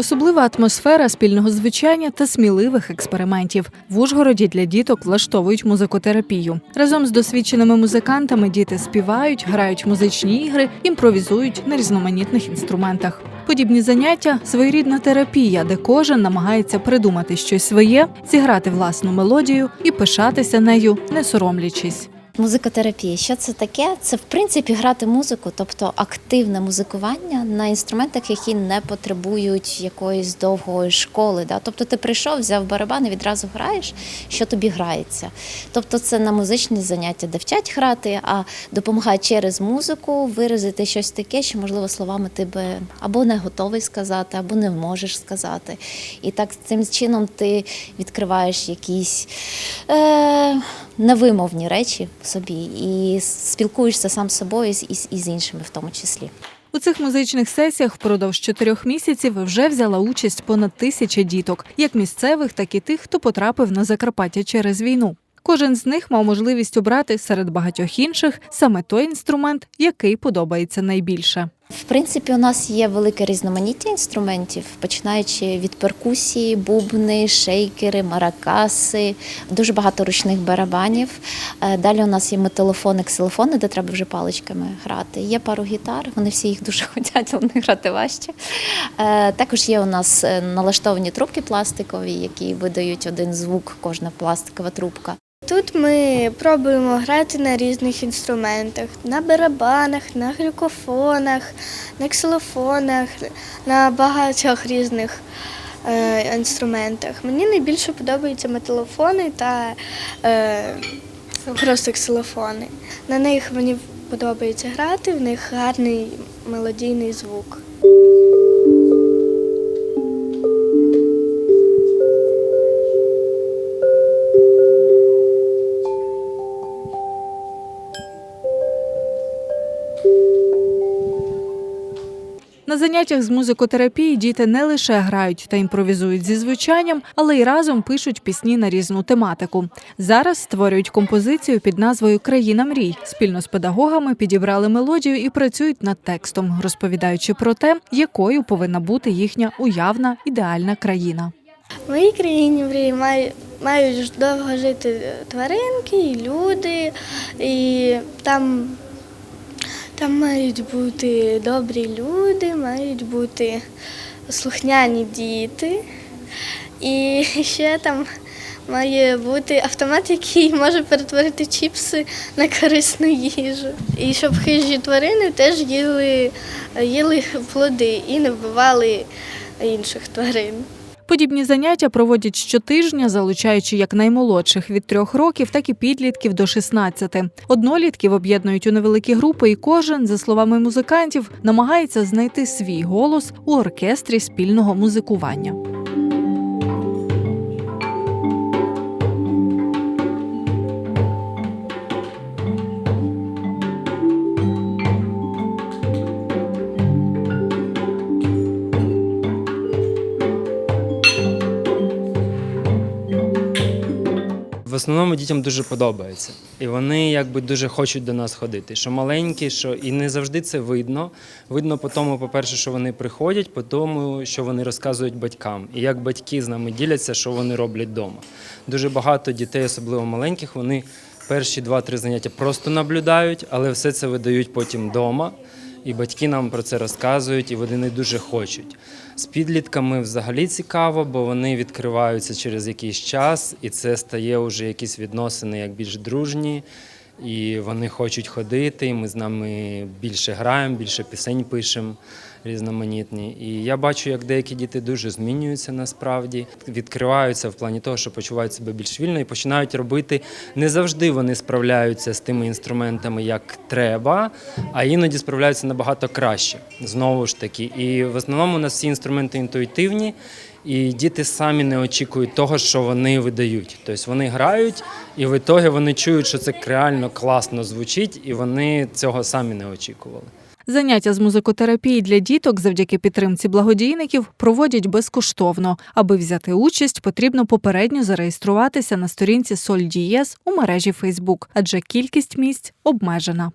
Особлива атмосфера спільного звучання та сміливих експериментів. В Ужгороді для діток влаштовують музикотерапію. Разом з досвідченими музикантами діти співають, грають музичні ігри, імпровізують на різноманітних інструментах. Подібні заняття своєрідна терапія, де кожен намагається придумати щось своє, зіграти власну мелодію і пишатися нею, не соромлячись. Музикотерапія, що це таке? Це в принципі грати музику, тобто активне музикування на інструментах, які не потребують якоїсь довгої школи. Да? Тобто ти прийшов, взяв барабан і відразу граєш, що тобі грається. Тобто це на музичні заняття, де вчать грати, а допомагає через музику виразити щось таке, що можливо словами ти би або не готовий сказати, або не можеш сказати. І так цим чином ти відкриваєш якісь. Е- невимовні речі собі і спілкуєшся сам з собою і з, і з іншими в тому числі. У цих музичних сесіях впродовж чотирьох місяців вже взяла участь понад тисяча діток, як місцевих, так і тих, хто потрапив на Закарпаття через війну. Кожен з них мав можливість обрати серед багатьох інших саме той інструмент, який подобається найбільше. В принципі, у нас є велике різноманіття інструментів, починаючи від перкусії, бубни, шейкери, маракаси, дуже багато ручних барабанів. Е, Далі у нас є металофони, ксилофони, де треба вже паличками грати. Є пару гітар, вони всі їх дуже хочуть, вони грати важче. Е, Також є у нас е, налаштовані трубки пластикові, які видають один звук, кожна пластикова трубка. Тут ми пробуємо грати на різних інструментах: на барабанах, на глюкофонах, на ксилофонах, на багатьох різних е, інструментах. Мені найбільше подобаються металофони та е, просто ксилофони. На них мені подобається грати, в них гарний мелодійний звук. На заняттях з музикотерапії діти не лише грають та імпровізують зі звучанням, але й разом пишуть пісні на різну тематику. Зараз створюють композицію під назвою Країна мрій. Спільно з педагогами підібрали мелодію і працюють над текстом, розповідаючи про те, якою повинна бути їхня уявна ідеальна країна. В моїй країні мрії мають, мають довго жити тваринки і люди, і там, там мають бути добрі люди, мають бути слухняні діти. І ще там має бути автомат, який може перетворити чіпси на корисну їжу. І щоб хижі тварини теж їли, їли плоди і не вбивали інших тварин. Подібні заняття проводять щотижня, залучаючи як наймолодших від трьох років, так і підлітків до 16. Однолітків об'єднують у невеликі групи, і кожен, за словами музикантів, намагається знайти свій голос у оркестрі спільного музикування. В основному дітям дуже подобається, і вони якби дуже хочуть до нас ходити. Що маленькі, що і не завжди це видно. Видно по тому, по-перше, що вони приходять, по тому, що вони розказують батькам, і як батьки з нами діляться, що вони роблять вдома. Дуже багато дітей, особливо маленьких, вони перші два-три заняття просто наблюдають, але все це видають потім вдома. І батьки нам про це розказують, і вони не дуже хочуть. З підлітками взагалі цікаво, бо вони відкриваються через якийсь час, і це стає вже якісь відносини як більш дружні. І вони хочуть ходити, і ми з нами більше граємо, більше пісень пишемо різноманітні. І я бачу, як деякі діти дуже змінюються насправді, відкриваються в плані того, що почувають себе більш вільно і починають робити. Не завжди вони справляються з тими інструментами, як треба, а іноді справляються набагато краще. Знову ж таки. І в основному у нас всі інструменти інтуїтивні. І діти самі не очікують того, що вони видають. Тобто вони грають, і в ітогі вони чують, що це реально класно звучить, і вони цього самі не очікували. Заняття з музикотерапії для діток завдяки підтримці благодійників проводять безкоштовно. Аби взяти участь, потрібно попередньо зареєструватися на сторінці Соль Дієс у мережі Фейсбук, адже кількість місць обмежена.